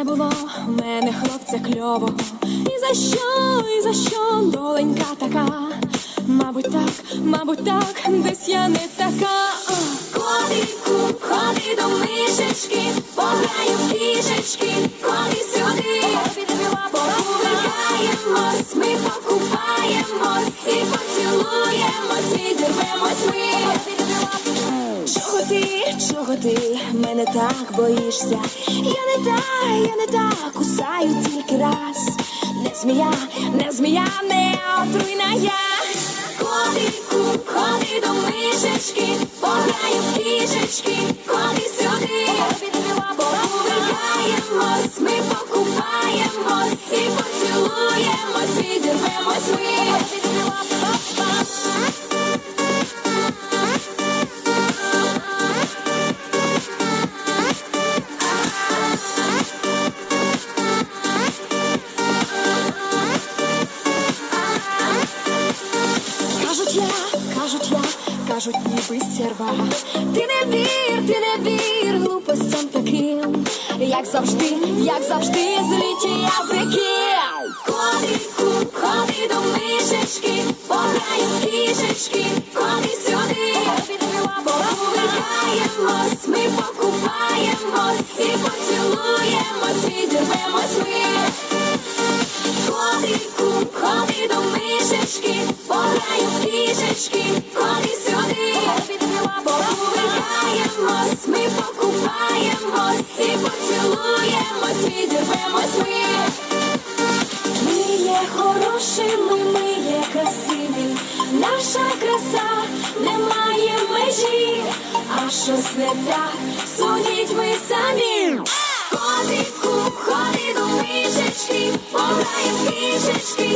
не було, в мене хлопця кльового. І за що, і за що доленька така? Мабуть, так, мабуть, так, десь я не така. Котику, ходи до мишечки, пограю в кішечки. Чого ти мене так боїшся? Я не та, я не та, кусаю тільки раз. Не змія, не змія, не отруйна я. Котику, ходи до мишечки, пограю в кішечки, ходи сюди, погуляємось, ми кажуть я, кажуть ніби стерва. Ти не вір, ти не вір глупостям таким, як завжди, як завжди, зліті язики. Котику, ходи до мишечки, пограю кішечки, ходи сюди, погуляємось, ми покупаємось і поцілуємось, в кішечки, ходи сюди, погуляємось, ми покупаємось і поцілуємось, відірвемось ми. Ми є хорошими, ми є красиві. Наша краса не має межі, а щось не так, судіть ви самі. Котику,